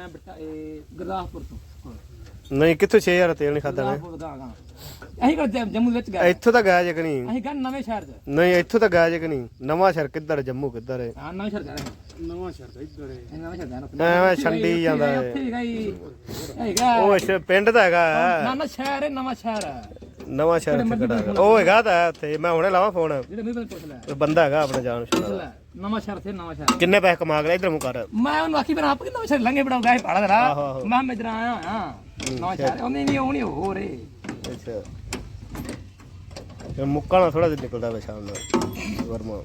ਮੈਂ ਬੇਟਾ ਇਹ ਗੁਰਦਾਸਪੁਰ ਤੋਂ ਨਹੀਂ ਕਿੱਥੋਂ 6000 ਤੇਲ ਨਹੀਂ ਖਾਦਾ ਗੁਰਦਾਸਪੁਰ ਦਾ ਅਸੀਂ ਕਿਹੜਾ ਜੰਮ- ਜੰਮੂ ਵਿੱਚ ਗਏ? ਇੱਥੋਂ ਤਾਂ ਗਿਆ ਜੇ ਕਿ ਨਹੀਂ? ਅਸੀਂ ਗਏ ਨਵੇਂ ਸ਼ਹਿਰ ਚ। ਨਹੀਂ ਇੱਥੋਂ ਤਾਂ ਗਿਆ ਜੇ ਕਿ ਨਹੀਂ? ਨਵਾਂ ਸ਼ਹਿਰ ਕਿੱਧਰ ਜੰਮੂ ਕਿੱਧਰ? ਹੈ ਹਾਂ ਨਵੇਂ ਸ਼ਹਿਰ ਗਏ ਨਵਾਂ ਸ਼ਹਿਰ ਇੱਧਰ ਹੈ ਨਵੇਂ ਸ਼ਹਿਰ ਗਏ ਐਵੇਂ ਛੰਡੀ ਜਾਂਦਾ ਹੈ ਉੱਥੇ ਹੀ ਗਈ ਹੈਗਾ ਉਹ ਅੱਛਾ ਪਿੰਡ ਦਾ ਹੈਗਾ। ਨਾ ਨਾ ਸ਼ਹਿਰ ਹੈ ਨਵਾਂ ਸ਼ਹਿਰ ਹੈ ਨਵਾਂ ਸ਼ਹਿਰ ਇੱਥੇ ਕਿਹੜਾ ਹੈਗਾ? ਉਹ ਹੈਗਾ ਤਾਂ ਹੈ ਉੱਥੇ। ਮੈਂ ਹੁਣੇ ਲਾਵਾਂ ਫੋਨ। ਜਿਹੜੇ ਮੇਰੇ ਪੁੱਛ ਲੈ। ਉਹ ਬੰਦਾ ਹੈਗਾ ਆਪਣਾ ਜਾਣ ਪੁੱਛ ਪਛਾਣ ਲੈ। ਨਵਾਂ ਸ਼ਹਿਰ ਤੇ ਨਵਾਂ ਸ਼ਹਿਰ। ਕਿੰਨੇ ਪੈਸੇ ਕਮਾ ਗਿਆ ਇਧਰ ਮੂੰਹ ਕਰ। ਮੈਂ ਉਹਨੂੰ ਆਖੀ ਬਣਾ ਆਪ ਕਿ ਨਵਾਂ ਸ਼ਹਿਰ ਲੰਗੇ ਬੜਾਉ ਗਏ ਪਾੜਾ ਦਰਾ ਆਹੋ, ਆਹੋ। ਮੈਂ ਮੈਂ ਇਧਰ ਆਇਆ ਹਾਂ ਨਵਾਂ ਸ਼ਹਿਰ ਉਹਨੇ ਨਹੀਂ ਨਹੀਂ ਹੋ ਰੇ ਅੱਛਾ। ਤੇ ਮੁੱਕਾ ਨਾ ਥੋੜਾ ਜਿਹਾ ਨਿਕਲਦਾ ਵੇ ਸ਼ਾਮ ਨੂੰ ਵਰਮਾ।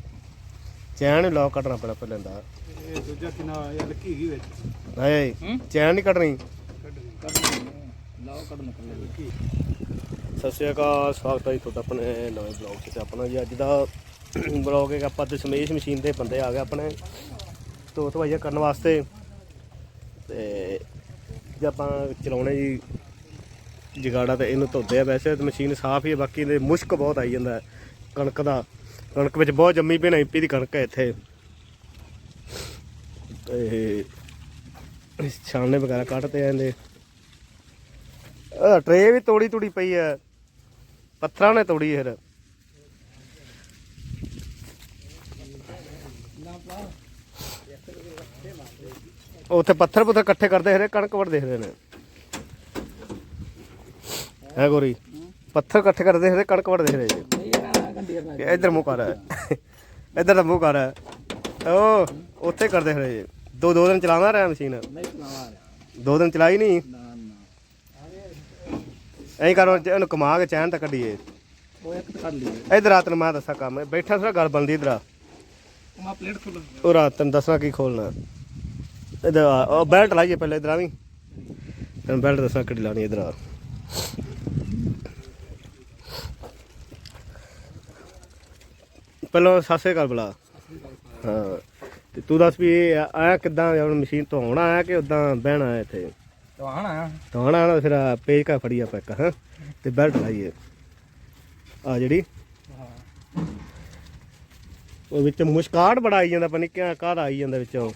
ਚੈਨ ਨੂੰ ਲੌਕ ਕੱਢਣਾ ਪੈਣਾ ਪਹਿਲਾਂ ਦਾ। ਇਹ ਦੂਜਾ ਕਿਨਾ ਇਹ ਲੱਕੀ ਗਈ ਵਿੱਚ। ਹਾਏ ਹੂੰ? ਚੈਨ ਨਹੀਂ ਕੱਢਣੀ। ਲਾਓ ਕੱਢ ਨਿਕਲ ਲੱਕੀ। ਸਤਿ ਸ਼੍ਰੀ ਅਕਾਲ, ਸਵਾਗਤ ਹੈ ਜੀ ਤੁਹਾਡਾ ਆਪਣੇ ਨਵੇਂ ਬਲੌਗ 'ਚ ਤੇ ਆਪਣਾ ਜੀ ਅੱਜ ਦਾ ਬਲੌਗ ਹੈ ਕਿ ਆਪਾਂ ਦਸ਼ਮੇਸ਼ ਮਸ਼ੀਨ ਦੇ ਬੰਦੇ ਆ ਗਏ ਆਪਣੇ ਧੋ ਧਵਾਈਆਂ ਕਰਨ ਵਾਸਤੇ ਤੇ ਜੇ ਆਪਾਂ ਚਲਾਉਣੇ ਜੀ ਜਗਾੜਾ ਤੇ ਇਹਨੂੰ ਧੋਦੇ ਆ ਵੈਸੇ ਤਾਂ ਮਸ਼ੀਨ ਸਾਫ਼ ਹੀ ਹੈ ਬਾਕੀ ਦੇ ਮੁਸ਼ਕ ਬਹੁਤ ਆਈ ਜਾਂਦਾ ਕਣਕ ਦਾ। ਕਣਕ ਵਿੱਚ ਬਹੁਤ ਜੰਮੀ ਪਈ ਐਪੀ ਦੀ ਕਣਕ ਹੈ ਇੱਥੇ। ਤੇ ਛਾਣਨੇ ਵਗੈਰਾ ਕੱਢਦੇ ਆ ਇਹਦੇ। ਆ ਟਰੇ ਵੀ ਤੋੜੀ ਤੋੜੀ ਪਈ ਐ ਪੱਥਰਾਂ ਨੇ ਤੋੜੀ ਫਿਰ। ਉੱਥੇ ਪੱਥਰ ਪੁੱਥਰ ਇਕੱਠੇ ਕਰਦੇ ਹਰੇ ਕਣਕ ਵੜ ਦੇਖਦੇ ਨੇ। ਹੈ ਗੋਰੀ? ਪੱਥਰ ਇਕੱਠੇ ਕਰਦੇ ਹਰੇ ਕਣਕ ਵੜ ਦੇਖ ਰਹੇ ਜੀ ਇੱਧਰ ਮੂੰਹ ਕਰ। ਇੱਧਰ ਦਾ ਮੂੰਹ ਕਰ। ਓ ਉੱਥੇ ਕਰਦੇ ਹਰੇ ਜੀ। ਦੋ ਦੋ ਦਿਨ ਚਲਾਉਂਦਾ ਰਿਹਾ ਮਸ਼ੀਨ। ਨਹੀਂ ਸੁਣਾਵਾ ਦੋ ਦਿਨ ਚਲਾਈ ਨਹੀਂ? ਐਂ ਕਰੋ ਇਹਨੂੰ ਕਮਾ ਕੇ ਚੈਨ ਤਾਂ ਕੱਢੀਏ। ਉਹ ਇੱਕ ਤਾਂ ਕੱਢ ਲਈ ਇਧਰ ਰਾਤ ਨੂੰ ਮੈਂ ਦੱਸਾਂ ਕੰਮ। ਬੈਠਾ ਸਾਰਾ ਗੱਲ ਬਣਦੀ ਇਧਰ ਮੈਂ ਪਲੇਟ ਖੋਲ ਉਹ ਰਾਤ ਤੈਨੂੰ ਦੱਸਣਾ ਕੀ ਖੋਲਣਾ ਇਧਰ ਉਹ ਬੈਲਟ ਲਾਈਏ ਪਹਿਲਾਂ ਇਧਰ ਆਵੀਂ ਤੈਨੂੰ ਬੈਲਟ ਦੱਸਣਾ ਕਿਹੜੀ ਲਾਣੀ ਇਧਰ ਆ। ਪਹਿਲਾਂ ਸਾਸੇ ਕਰ ਬੁਲਾ ਹਾਂ ਤੇ ਤੂੰ ਦੱਸ ਵੀ ਇਹ ਆਇਆ ਕਿੱਦਾਂ? ਹੁਣ ਮਸ਼ੀਨ ਤੋਂ ਆਉਣਾ ਆਇਆ ਕਿ ਉਦਾਂ ਬਹਿਣਾ ਇੱਥੇ? ਆਉਣਾ ਆਣਾ ਫਿਰ ਆਹ ਪੇਜ ਕਾ ਫੜੀ ਆਪਾਂ ਇੱਕ ਹਾਂ? ਤੇ ਬੈਲਟ ਲਾਈਏ। ਆ ਜਿਹੜੀ। ਉਹ ਵਿੱਚ ਮੁਸ਼ਕਾਟ ਬੜਾ ਆਈ ਜਾਂਦਾ ਪਨੀ ਕਿਆ ਕਾਹਦਾ ਆਈ ਜਾਂਦਾ ਵਿੱਚੋਂ।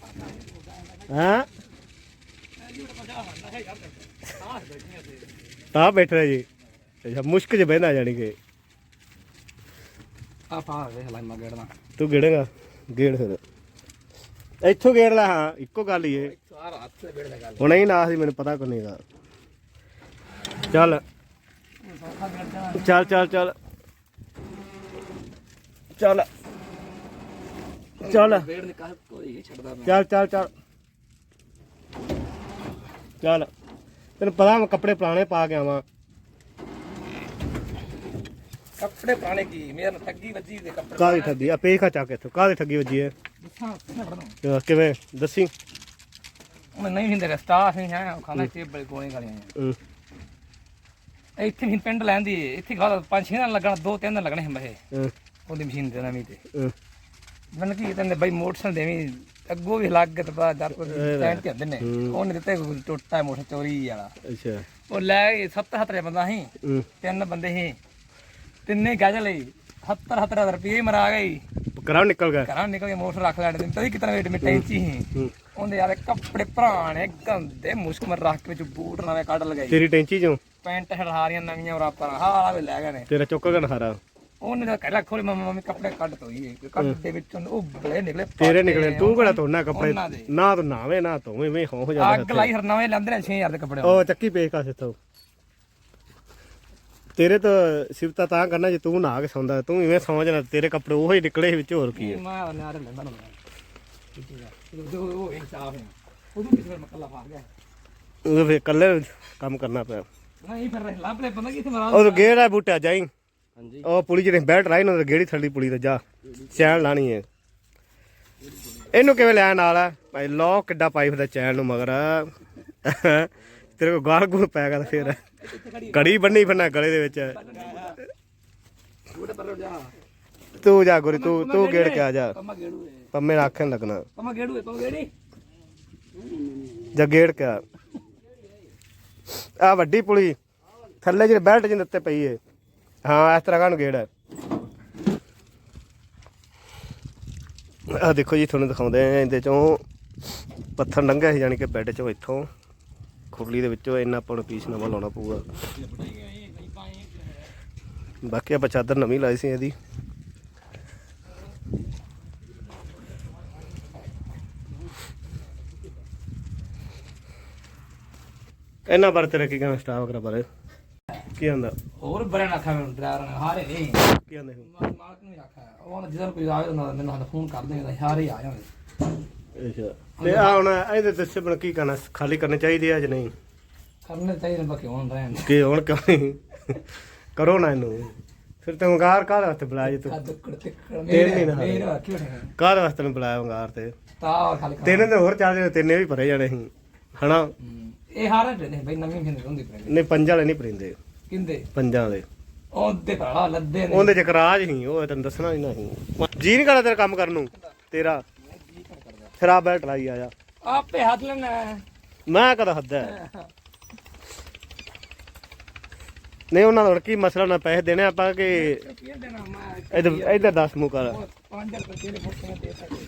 ਹਾਂ? ਤਾਂ ਬੈਠ ਰਿਹਾ ਜੀ। ਅੱਛਾ ਮੁਸ਼ਕ ਚ ਬਹਿੰਦਾ ਜਾਣੀ ਕਿ। ਆ ਪਾ ਵੇ ਹਲਾ ਮੈਂ ਗੇੜਨਾ। ਤੂੰ ਗੇੜੇਗਾ? ਗੇੜ ਫਿਰ। ਇੱਥੋਂ ਗੇੜ ਲੈ ਹਾਂ ਇੱਕੋ ਗੱਲ ਹੀ ਏ। ਸਾਰਾ ਹੱਥ ਤੇ ਗੇੜ ਲਗਾ ਹੁਣ ਹੀ ਨਾ ਸੀ ਮੈਨੂੰ ਪਤਾ ਕੋਈ ਚੱਲ ਗੇੜ ਜਾਣਾ ਚੱਲ ਚੱਲ ਚੱਲ। ਚੱਲ। ਚੱਲ। ਗੇੜ ਨਿਕਾਲ ਕੋਈ ਛੱਡਦਾ ਮੈਂ। ਚੱਲ ਚੱਲ ਚੱਲ। ਚੱਲ। ਤੈਨੂੰ ਪਤਾ ਮੈਂ ਕੱਪੜੇ ਪੁਰਾਣੇ ਪਾ ਕੇ ਆਵਾਂ। ਕੱਪੜੇ ਪੁਰਾਣੇ ਕੀ? ਮੇਰੇ ਨਾਲ ਠੱਗੀ ਵੱਜੀ ਦੇ ਕੱਪੜੇ ਕਾਹਦੀ ਠੱਗੀ? ਆ ਪੇਖਾ ਚੱਕ ਇੱਥੋਂ। ਕਾਹਦੀ ਠੱਗੀ ਵੱਜੀ ਹੈ ਦੱਸਾਂ ਕਿੱਥੇ ਕਿਵੇਂ? ਦੱਸੀ। ਉਹ ਨਹੀਂ ਹਿੰਦੇ ਸਟਾਫ ਨਹੀਂ ਹੈ ਉਹ ਖਾਣਾ ਟੇਬਲ ਕੋਲੇ ਗਾਲੀਆਂ ਹੂੰ। ਇੱਥੇ ਵੀ ਪਿੰਡ ਲੈਂਦੀ ਇੱਥੇ ਖਾ ਪੰਜ ਛੇ ਦਿਨ ਲੱਗਣਾ ਦੋ ਤਿੰਨ ਦਿਨ ਲੱਗਣੇ ਹੰਬੇ ਹੂੰ, ਉਹਦੀ ਮਸ਼ੀਨ ਤੇ ਨਵੀਂ ਤੇ। ਹੂੰ। ਮੈਨੂੰ ਕੀ ਕਹਿੰਦੇ ਬਈ ਮੋਟਰਸਾਈਕਲ ਦੇਵੀਂ ਅੱਗੋਂ ਵੀ ਲੱਗ ਤੇ ਬਾਅਦ ਦਰ ਕੋਈ ਸਟੈਂਡ ਤੇ ਹੁੰਦੇ ਨੇ। ਉਹਨੇ ਦਿੱਤੇ ਕੋਈ ਟੁੱਟਾ ਮੋਟਰ ਚੋਰੀ ਵਾਲਾ। ਅੱਛਾ। ਉਹ ਲੈ ਗਏ 70 70 ਬੰਦਾ ਸੀ। ਹੂੰ। ਤਿੰਨ ਬੰਦੇ ਸੀ। ਤਿੰਨੇ ਗੱਜ ਲਈ 70 70 ਰੁਪਏ ਮਰਾ ਗਈ ਕਰਾਂ ਨਿਕਲ ਗਿਆ ਘਰਾਂ ਨਿਕਲ ਕੇ ਮੋਟਰ ਰੱਖ ਲੈਣੇ ਤੇ ਤਦੀ ਕਿਤਨਾ ਵੇਟ ਮੇ ਟੈਂਚੀ ਸੀ ਹੂੰ। ਉਹਦੇ ਯਾਰ ਕੱਪੜੇ ਭਰਾਣੇ ਗੰਦੇ ਮੁਸ਼ਕ ਮਰ ਰੱਖ ਕੇ ਵਿੱਚ ਬੂਟ ਨਵੇਂ ਕੱਢ ਲਗਾਈ ਤੇਰੀ ਟੈਂਚੀ ਚੋਂ? ਪੈਂਟ ਹੜਹਾਰੀਆਂ ਨਵੀਆਂ ਰਾਪਾਂ ਹਾਲਾ ਵੀ ਲੈ ਗਏ ਨੇ। ਤੇਰਾ ਚੁੱਕ ਗਿਆ ਨਹਾਰਾ ਉਹਨੇ ਤਾਂ ਕਹਿ ਖੋਲੀ ਮੰਮੀ ਮੰਮੀ ਕੱਪੜੇ ਕੱਢ ਤੋਈ ਕੱਢ ਦੇ ਵਿੱਚੋਂ ਉਹ ਬਲੇ ਨਿਕਲੇ ਤੇਰੇ ਨਿਕਲੇ ਤੂੰ ਕਿਹੜਾ ਧੋਣਾ ਕੱਪੜੇ? ਉਹਨਾਂ ਦੇ। ਨਾ ਤੂੰ ਨਾਵੇਂ ਨਾ ਧੋਵੇਂ ਵੇਂ ਹੋ ਜਾਂਦਾ ਅੱਗ ਲਾਈ ਹਰ ਨਵੇਂ ਲੈਂਦੇ ਨੇ 6000 ਦੇ ਕੱਪੜੇ ਉਹ ਚੱਕੀ ਪੇਚ ਕਾ ਸਿੱਥੋਂ ਤੇਰੇ ਤਾਂ ਸਿਫਤਾ ਤਾਂ ਕਰਨਾ ਜੇ ਤੂੰ ਨਹਾ ਕੇ ਸੌਂਦਾ ਤੂੰ ਇਵੇਂ ਸੌਂ ਜਾਣਾ ਤੇਰੇ ਕੱਪੜੇ ਉਹੀ ਨਿਕਲੇ ਵਿੱਚ ਹੋਰ ਕੀ ਹੈ ਮੈਂ ਉਹਨੇ ਆਰੇ ਲੈਂਦਾ ਨਾ ਜੋ ਉਹ ਇੱਕ ਸਾਫ਼ ਹੈ ਉਦੋਂ ਕਿਸ ਵੇਲੇ ਮੱਕਲਾ ਫਾ ਗਿਆ। ਉਹ ਫੇ ਕੱਲੇ ਕੰਮ ਕਰਨਾ ਪਿਆ। ਨਹੀਂ ਫਿਰ ਲੱਭ ਲੈ ਬੰਦਾ ਕਿੱਥੇ ਮਰਾ ਉਹ ਗੇੜਾ ਬੂਟਾ ਜਾਈ। ਹਾਂਜੀ। ਉਹ ਪੁਲੀ ਜਿਹੜੇ ਬੈਠ ਰਾਈ ਨਾ ਗੇੜੀ ਥੱਲੀ ਪੁਲੀ ਤੇ ਜਾ। ਚੈਨ ਲਾਣੀ ਹੈ ਇਹਨੂੰ ਕਿਵੇਂ ਲੈਣ ਨਾਲ ਆ? ਭਾਈ ਲੋ ਕਿੱਡਾ ਪਾਈ ਫਿਰਦਾ ਚੈਨ ਨੂੰ ਮਗਰ। ਤੇਰੇ ਕੋ ਗਾਲ ਗੂਲ ਪੈ ਗਿਆ ਤਾਂ ਫਿਰ। ਕੜੀ ਬੰਨੀ ਫਿਰਨਾ ਗਲੇ ਦੇ ਵਿੱਚ। ਉਹਦੇ ਪਰ ਜਾ ਤੂੰ ਜਾ ਗੁਰੀ ਤੂੰ ਤੂੰ ਗੇੜ ਕੇ ਆ ਜਾ। ਪੰਮਾ ਗੇੜੂ ਹੈ ਪੰਮੇ ਨਾਲ ਆਖਣ ਲੱਗਣਾ। ਪੰਮਾ ਗੇੜੂ ਪੰਮਾ ਗੇੜੀ। ਜਾਂ ਗੇੜ ਕੇ ਆ। ਆ ਵੱਡੀ ਪੁਲੀ ਥੱਲੇ ਜਿਹੜੇ ਬੈਲਟ ਜਿਹੇ ਉੱਤੇ ਪਈ ਏ। ਹਾਂ ਇਸ ਤਰ੍ਹਾਂ ਕਾਹਨੂੰ ਗੇੜ ਹੈ ਆ ਦੇਖੋ ਜੀ ਤੁਹਾਨੂੰ ਦਿਖਾਉਂਦੇ ਆ ਇਹਦੇ ਚੋਂ। ਪੱਥਰ ਲੰਘਿਆ ਸੀ ਜਾਨੀ ਕਿ ਬੈੱਡ ਚੋਂ ਇੱਥੋਂ। ਖੁਰਲੀ ਦੇ ਵਿੱਚੋਂ ਇੰਨਾ ਆਪਾਂ ਨੂੰ ਪੀਸ ਨਵਾਂ ਲਾਉਣਾ ਪਊਗਾ। ਬਾਕੀ ਆਪਾਂ ਚਾਦਰ ਨਵੀਂ ਲਾਈ ਸੀ ਇਹਦੀ। ਇਹਨਾਂ ਬਾਰੇ ਤੇਰਾ ਕੀ ਕਹਿਣਾ ਸਟਾਫ ਵਗੈਰਾ ਬਾਰੇ? ਕੀ ਆਂਦਾ? ਹੋਰ ਬਰੇ ਨਾ ਖਾਵੇਂ ਡਰਾਈਵਰ ਨੇ ਹਾਰੇ ਨਹੀਂ। ਕੀ ਆਂਦੇ ਮਾਲਕ ਨੂੰ ਵੀ ਆਖਿਆ। ਉਹ ਜਦੋਂ ਕੋਈ ਆਵੇ ਤਾਂ ਮੈਨੂੰ ਫੋਨ ਕਰ ਦੇਗਾ ਹਾਰੇ ਆ ਜਾਵੇ ਅੱਛਾ। ਤੇ ਆ ਹੁਣ ਇਹਦੇ ਤੇ ਸਿਬਣ ਕੀ ਕਰਨਾ ਖਾਲੀ ਕਰਨੇ ਚਾਹੀਦੇ ਆ ਜਾਂ ਨਹੀਂ? ਕਰਨੇ ਚਾਹੀਦੇ ਬਾਕੀ ਹੁਣ ਰਹਿਣ ਕਿ ਹੁਣ ਕਿਉਂ ਨਹੀਂ? ਕਰੋ ਨਾ ਇਹਨੂੰ। ਫਿਰ ਤੇ ਵੰਗਾਰ ਕਾਹਦੇ ਵਾਸਤੇ ਬੁਲਾਇਆ ਜੀ ਤੂੰ? ਮੇਰੇ ਨਹੀਂ ਨਾ ਮੇਰੇ ਕੀ ਬਣੇ ਕਾਹਦੇ ਵਾਸਤੇ ਨੂੰ ਬੁਲਾਇਆ ਵੰਗਾਰ ਤੇ? ਤਾ ਖਾਲੀ ਕਰ ਤਿੰਨ ਦੇ ਹੋਰ ਚਾਰ ਦੇ ਤਿੰਨੇ ਵੀ ਭਰੇ ਜਾਣੇ ਸੀ। ਹਨਾ? ਇਹ ਹਾਰੇ ਦੇ ਨੇ ਬਈ ਨਵੀਂ ਫਿੰਦ ਹੁੰਦੀ ਪਈ। ਨਹੀਂ ਪੰਜਾਂ ਵਾਲੇ ਨਹੀਂ ਪਰਿੰਦੇ ਕਿੰਦੇ? ਪੰਜਾਂ ਦੇ ਉਹਦੇ ਭਰਾ ਲੱਦੇ ਨੇ। ਉਹਦੇ ਚ ਕਰਾਜ ਸੀ ਉਹ ਤੈਨੂੰ ਦੱਸਣਾ ਹੀ ਨਹੀਂ ਜੀ ਨਹੀਂ ਕਰਦਾ ਤੇਰਾ ਕੰਮ ਕਰਨ ਨੂੰ ਤੇਰਾ। ਫਿਰ ਆ ਬੈਠ ਲਾਈ ਆਇਆ। ਆਪੇ ਹੱਥ ਲੈਣਾ ਮੈਂ ਕਦਾ ਹੱਦਾ ਨਹੀਂ ਉਹਨਾਂ ਦਾ ਹੁਣ ਕੀ ਮਸਲਾ ਨਾ ਪੈਸੇ ਦੇਣੇ ਆਪਾਂ ਕਿ ਕੀ ਦੇਣਾ ਮੈਂ ਇਧਰ ਇਧਰ ਦੱਸ ਮੂੰਹ ਕਰ। 5 ਰੁਪਏ ਤੇਰੇ ਫੋਟੋ ਦੇ ਸਕਦੇ?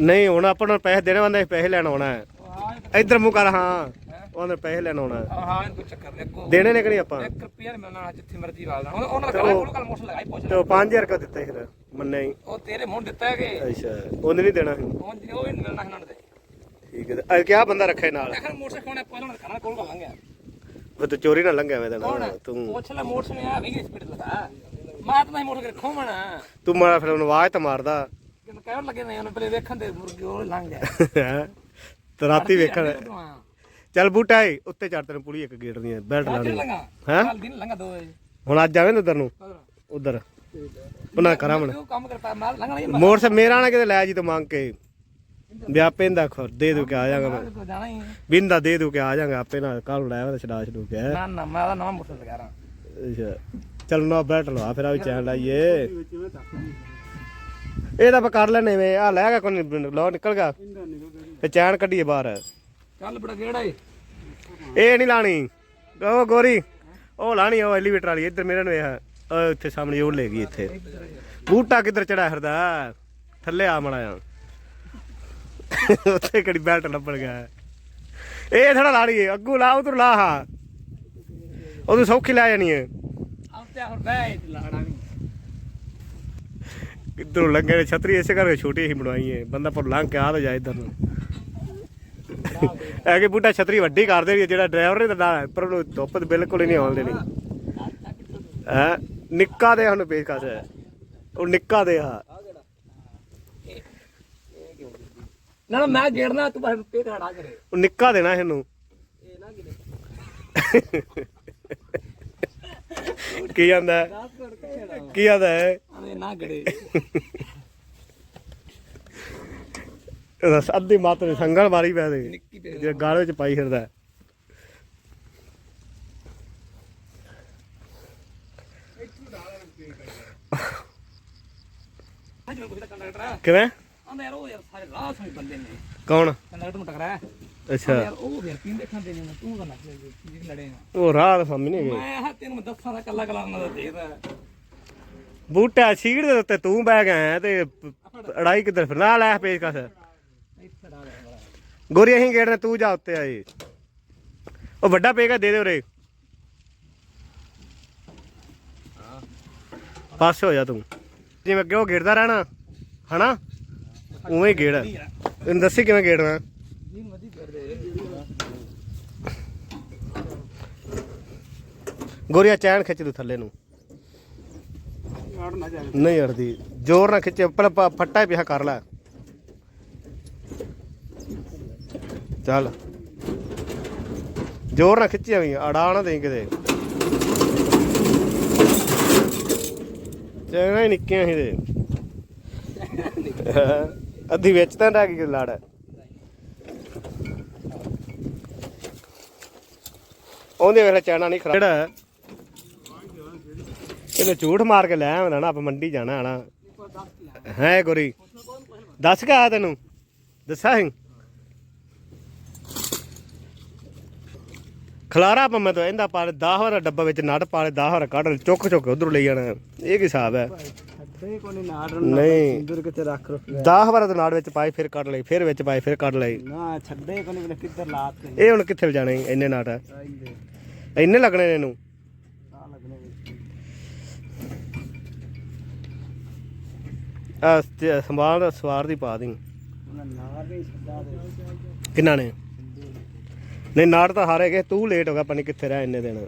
ਨਹੀਂ ਹੁਣ ਆਪਾਂ ਨੂੰ ਪੈਸੇ ਦੇਣੇ ਬੰਦੇ ਪੈਸੇ ਲੈਣ ਆਉਣਾ ਹੈ। ਆਹ ਇਧਰ ਮੂੰਹ ਕਰ ਹਾਂ। ਉਹਨਾਂ ਪੈਸੇ ਲੈਣ ਆਉਣਾ ਹੈ। ਹਾਂ ਕੋਈ ਚੱਕਰ ਨਹੀਂ ਅੱਗੋਂ ਦੇਣੇ ਨੇ ਕਿ ਨਹੀਂ ਆਪਾਂ? 1 ਰੁਪਿਆ ਮਿਲਣਾ ਜਿੱਥੇ ਮਰਜ਼ੀ ਲਾ ਲੈਣਾ। ਉਹਨਾਂ ਦਾ ਕੋਲ ਕੋਲ ਮੋਸ਼ਨ ਲਗਾਈ ਪੁੱਛ ਤੇ ਉਹ 5000 ਰੁਪਏ ਦਿੱਤੇ ਫਿਰ। ਮੰਨੇ ਹੀ। ਉਹ ਤੇਰੇ ਮੂੰਹ ਦਿੱਤਾ ਹੈ ਕਿ ਅੱਛਾ ਉਹਨੇ ਨਹੀਂ ਦੇਣਾ ਸੀ। ਉਹ ਜਿਹੜੀ ਉਹ ਵੀ ਨੀ ਮਿਲਣਾ ਨੂੰ। ਤੇ ਠੀਕ ਹੈ ਤੇ ਕਿਆ ਬੰਦਾ ਰੱਖੇ ਨਾਲ? ਦੇਖਣ ਮੋਟਰ ਕੋਣੇ ਪਹਿਲਾਂ ਖਾਣਾ ਕੋਲ ਕੋਲ ਲੰਘਿਆ ਉਹ ਤੂੰ ਚੋਰੀ ਨਾ ਲੰਘਿਆ ਮੈਂ ਤਾਂ ਕੌਣ ਤੂੰ। ਪੁੱਛ ਲੈ ਮੋਟਰ ਨੇ ਆ ਵੀ ਸਪੀਡ ਲਗਾ। ਮੈਂ ਤਾਂ ਨਹੀਂ ਮੋਟਰ ਕੇ ਖੋਵਣਾ ਤੂੰ ਮਾਰਾ ਫਿਰ ਉਹਨੂੰ ਆਵਾਜ਼ ਤਾਂ ਮਾਰਦਾ। ਕਿ ਕਹਿਣ ਲੱਗੇ ਨੇ ਉਹਨੇ ਪਹਿਲੇ ਵੇਖਣ ਦੇ ਮੁਰਗੇ ਉਹ ਲੰਘ ਗਿਆ। ਹੈਂ? ਤੇ ਰਾਤੀ ਵੇਖਣ। ਚੱਲ ਬੂਟਾ ਏ ਉੱਤੇ ਚੜ ਤੈਨੂੰ ਪੁੜੀ ਇੱਕ ਗੇਟ ਦੀ ਬੈਲਟ ਲਾਣੀ ਲੰਗਾ ਹੈਂ? ਕੱਲ ਦਿਨ ਲੰਗਾ ਦੋ ਵਜੇ ਹੁਣ ਅੱਜ ਆਵੇਂ ਨਾ ਉਧਰ ਨੂੰ? ਉਧਰ। ਬਣਾ ਕਰਾਂ ਮਣ ਕੰਮ ਕਰਤਾ ਮਾਰ ਲੰਗਾ ਨਹੀਂ ਮੋੜ ਸੇ ਮੇਰਾ ਨਾ ਕਿਤੇ ਲੈ ਜੀ ਤੂੰ ਮੰਗ ਕੇ। ਵੀ ਆਪੇ ਦਾ ਖੁਰ ਦੇ ਦੂ ਕੇ ਆ ਜਾਗਾ ਮੈਂ। ਜਾਣਾ ਹੀ ਹੈ। ਬਿੰਦਾ ਦੇ ਦੂ ਕੇ ਆ ਜਾਗਾ ਆਪੇ ਨਾਲ ਕੱਲ ਲੈ ਆਵਾਂ ਛਡਾ ਛਡੂ ਕੇ। ਨਾ ਨਾ ਮੈਂ ਤਾਂ ਨਵਾਂ ਮੋਟਰ ਲਗਾ ਰਹਾ ਅੱਛਾ ਚੱਲ ਨਾ ਬੈਠ ਲਵਾ ਫਿਰ ਆ ਵੀ ਚੈਨ ਲਾਈਏ। ਇਹ ਤਾਂ ਆਪਾਂ ਕਰ ਲੈਨੇ ਵੇ ਆ ਲੈ ਗਿਆ ਕੋਈ ਲੋ ਨਿਕਲ ਗਿਆ। ਤੇ ਚੈਨ ਕੱਢੀਏ ਬਾਹਰ। ਚੱਲ ਬੜਾ ਕਿਹੜਾ ਏ। ਇਹ ਨਹੀਂ ਲਾਣੀ। ਉਹ ਗੋਰੀ ਉਹ ਲਾਣੀ ਉਹ ਐਲੀਵੇਟਰ ਵਾਲੀ ਇੱਧਰ ਮੇਰੇ ਨੂੰ ਵੇਖ ਉਹ ਇੱਥੇ ਸਾਹਮਣੇ ਉਹ ਲੈ ਗਈ ਇੱਥੇ। ਬੂਟਾ ਕਿੱਧਰ ਚੜਾ ਫਿਰਦਾ? ਥੱਲੇ ਆ ਮੜਾ ਆ ਉੱਥੇ ਕਿਹੜੀ ਬੈਲਟ ਲੱਭਣ ਗਿਆ ਇਹ ਥੋੜਾ ਲਾਣੀ ਏ ਅੱਗੂ ਲਾ ਉਧਰ ਲਾ ਹਾਂ। ਉਹਨੂੰ ਸੌਖੀ ਲੈ ਜਾਣੀ ਨਹੀਂ ਕਿੱਧਰੋਂ ਲੰਘੇ ਨੇ ਛਤਰੀ ਇਸੇ ਕਰਕੇ ਛੋਟੀ ਹੀ ਬਣਵਾਈ ਏ ਬੰਦਾ ਪਰ ਲੰਘ ਕੇ ਆ ਤਾਂ ਜਾ ਇੱਧਰ ਨੂੰ। ਐ ਕਿ ਬੂਟਾ ਛਤਰੀ ਵੱਡੀ ਕਰ ਦੇਣੀ ਜਿਹੜਾ ਡਰਾਈਵਰ ਨੇ ਤਾਂ ਪਰ ਧੁੱਪ ਤੇ ਬਿਲਕੁਲ ਹੀ ਨਹੀਂ ਆਉਣ ਦੇਣੀ। ਹੈ? ਨਿੱਕਾ ਦੇ ਹੁਣ ਪੇਸ਼ਕਸ਼ ਹੈ। ਉਹ ਨਿੱਕਾ ਦੇ ਆ। ਨਾ ਨਾ ਮੈਂ ਗੇੜਨਾ ਤੂੰ ਬਸ ਪੇ ਖੜਾ ਕਰੇ। ਉਹ ਨਿੱਕਾ ਦੇਣਾ ਇਹਨੂੰ। ਇਹ ਨਾ ਕਿਤੇ ਕੀ ਜਾਂਦਾ ਹੈ? 10 ਕਰੋੜ ਕਿਹੜਾ ਕੀ ਆਦਾ ਹੈ? ਅਰੇ ਨਾ ਗੜੇ। ਇਹਦਾ ਅੱਧੀ ਮਾਤ ਨੇ ਸੰਗਲ ਮਾਰੀ ਪੈ ਦੇ ਨਿੱਕੀ ਪੇ ਜੇ ਗਾਲ ਵਿੱਚ ਪਾਈ ਫਿਰਦਾ ਹੈ। ਅੱਜ ਮੈਂ ਕੋਈ ਕੰਡਕਟਰ ਆ ਕਿਵੇਂ? ਆਂਦਾ ਯਾਰ ਉਹ ਯਾਰ ਸਾਰੇ ਰਾਹ ਸਮਝ ਬੰਦੇ ਨੇ। ਕੌਣ? ਕੰਡਕਟਰ ਨੂੰ ਟਕਰਾਇਆ ਅੱਛਾ। ਯਾਰ ਉਹ ਫਿਰ ਪੀਂਦੇ ਖਾਂਦੇ ਨੇ? ਤੂੰ ਨੱਚ ਜੀ ਲੜੇ ਨਾ? ਉਹ ਰਾਹ ਤਾਂ ਸਮਝ ਨਹੀਂ ਗਏ ਮੈਂ ਹਾਂ ਤੈਨੂੰ ਮੈਂ ਦੱਸਾਂ ਦਾ ਕੱਲਾ ਕੱਲਾ ਉਹਨਾਂ ਦਾ ਦੇਖਦਾ। ਬੂਟਾ ਸੀੜ ਦੇ ਉੱਤੇ ਤੂੰ ਬਹਿ ਗਿਆ ਤੇ ਅੜਾਈ ਕਿੱਧਰ ਫਿਰ ਨਾ ਲੈ ਪੇਚਕਸ ਇੱਥੇ ਡਾ ਲੈ ਗੋਰੀ ਅਸੀਂ ਗੇੜਨੇ ਤੂੰ ਜਾ ਉੱਤੇ ਆਏ ਉਹ ਵੱਡਾ ਪੇਗਾ ਦੇ ਦੇ ਉਰੇ। ਪਾਸੇ ਹੋ ਜਾ ਤੂੰ। ਜਿਵੇਂ ਅੱਗੇ ਉਹ ਗੇੜਦਾ ਰਹਿਣਾ, ਹਨਾ? ਉਵੇਂ ਹੀ ਗੇੜ ਇਹਨੂੰ ਦੱਸੀ ਕਿਵੇਂ ਗੇੜਨਾ ਗੋਰੀਆ ਚੈਨ ਖਿੱਚ ਤੂੰ ਥੱਲੇ ਨੂੰ। ਨਹੀਂ ਅੜਦੀ। ਜ਼ੋਰ ਨਾਲ ਖਿੱਚੇ, ਪਹਿਲਾਂ ਫੱਟਾ ਹੀ ਪਿਆ ਕਰ ਲੈ। ਚੱਲ। ਜ਼ੋਰ ਨਾਲ ਖਿੱਚਿਆ ਵੀ ਅੜਾ ਨਾ ਦੇਈ ਕਿਤੇ। ਚੈਨਾ ਹੀ ਨਿੱਕੀਆਂ ਸੀ ਤੇ। ਅੱਧੀ ਵਿੱਚ ਤਾਂ ਰਹਿ ਗਈ ਕਿ ਲੜ। ਉਹਦੇ ਵੇਲੇ ਚੈਨਾ ਨਹੀਂ ਖੜਾ ਜਿਹੜਾ ਇਹਨੇ ਝੂਠ ਮਾਰ ਕੇ ਲੈ ਆਉਂਦਾ ਨਾ ਆਪਾਂ ਮੰਡੀ ਜਾਣਾ ਹਣਾ ਹੈ ਗੋਰੀ ਦੱਸ ਕੇ ਤੈਨੂੰ? ਦੱਸਾਂ ਖਲਾਰਾ ਪੰਮੇ ਤੋਂ ਇਹਦਾ ਪਾ 10 ਵਾਰ ਡੱਬਾ ਵਿੱਚ ਨਟ ਪਾ ਲੈ 10 ਵਾਰ ਕੱਢ ਲੈ ਚੁੱਕ ਚੁੱਕ ਉਧਰ ਲਈ ਜਾਣਾ। ਇਹ ਕੀ ਹਿਸਾਬ ਹੈ? ਛੱਡੇ ਕੋਈ ਨਹੀਂ ਨਾੜ ਨਹੀਂ। ਇੰਦਰ ਕਿਤੇ ਰੱਖ ਰੋ 10 ਵਾਰ ਤੇ ਨਾੜ ਵਿੱਚ ਪਾਈ ਫਿਰ ਕੱਢ ਲਈ ਫਿਰ ਵਿੱਚ ਪਾਈ ਫਿਰ ਕੱਢ ਲਈ। ਨਾ ਛੱਡੇ ਕੋਈ ਨਹੀਂ ਕਿੱਧਰ ਲਾਤ ਤੇ। ਇਹ ਹੁਣ ਕਿੱਥੇ ਜਾਣੇ ਇੰਨੇ ਨਾਟ ਆਈਂਦੇ ਇੰਨੇ ਲੱਗਣੇ ਨੇ ਇਹਨੂੰ? ਆ ਲੱਗਣੇ ਆ ਸੰਭਾਲ ਸਵਾਰ ਦੀ ਪਾ ਦੀ ਉਹਨਾਂ ਨਾੜ ਨਹੀਂ ਛੱਡਾ ਦੇ। ਕਿੰਨਾ ਨੇ? ਨਹੀਂ ਨਾੜ ਤਾਂ ਹਾਰੇ ਗਏ ਤੂੰ ਲੇਟ ਹੋ ਗਿਆ ਪਾਣੀ ਕਿੱਥੇ ਰਹਿ ਇੰਨੇ ਦਿਨ।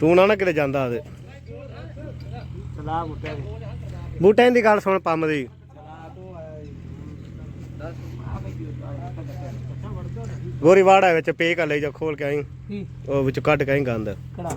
ਤੂੰ ਨਾ ਨਾ ਕਿਤੇ ਜਾਂਦਾ ਉਹਦੇ ਚਲਾ ਮੁੱਟਿਆ ਦੇ ਬੂਟਿਆਂ ਦੀ ਗੱਲ ਸੁਣ ਪੰਮ ਦੀ। ਗੋਰੀ ਵਾੜਾ ਵਿੱਚ ਪੇ ਕਰ ਲਈ ਜਾ ਖੋਲ ਕੇ ਆਈ। ਉਹ ਵਿੱਚ ਕੱਢ ਕੇ ਆਈ ਗੰਦ। ਕਿਹੜਾ?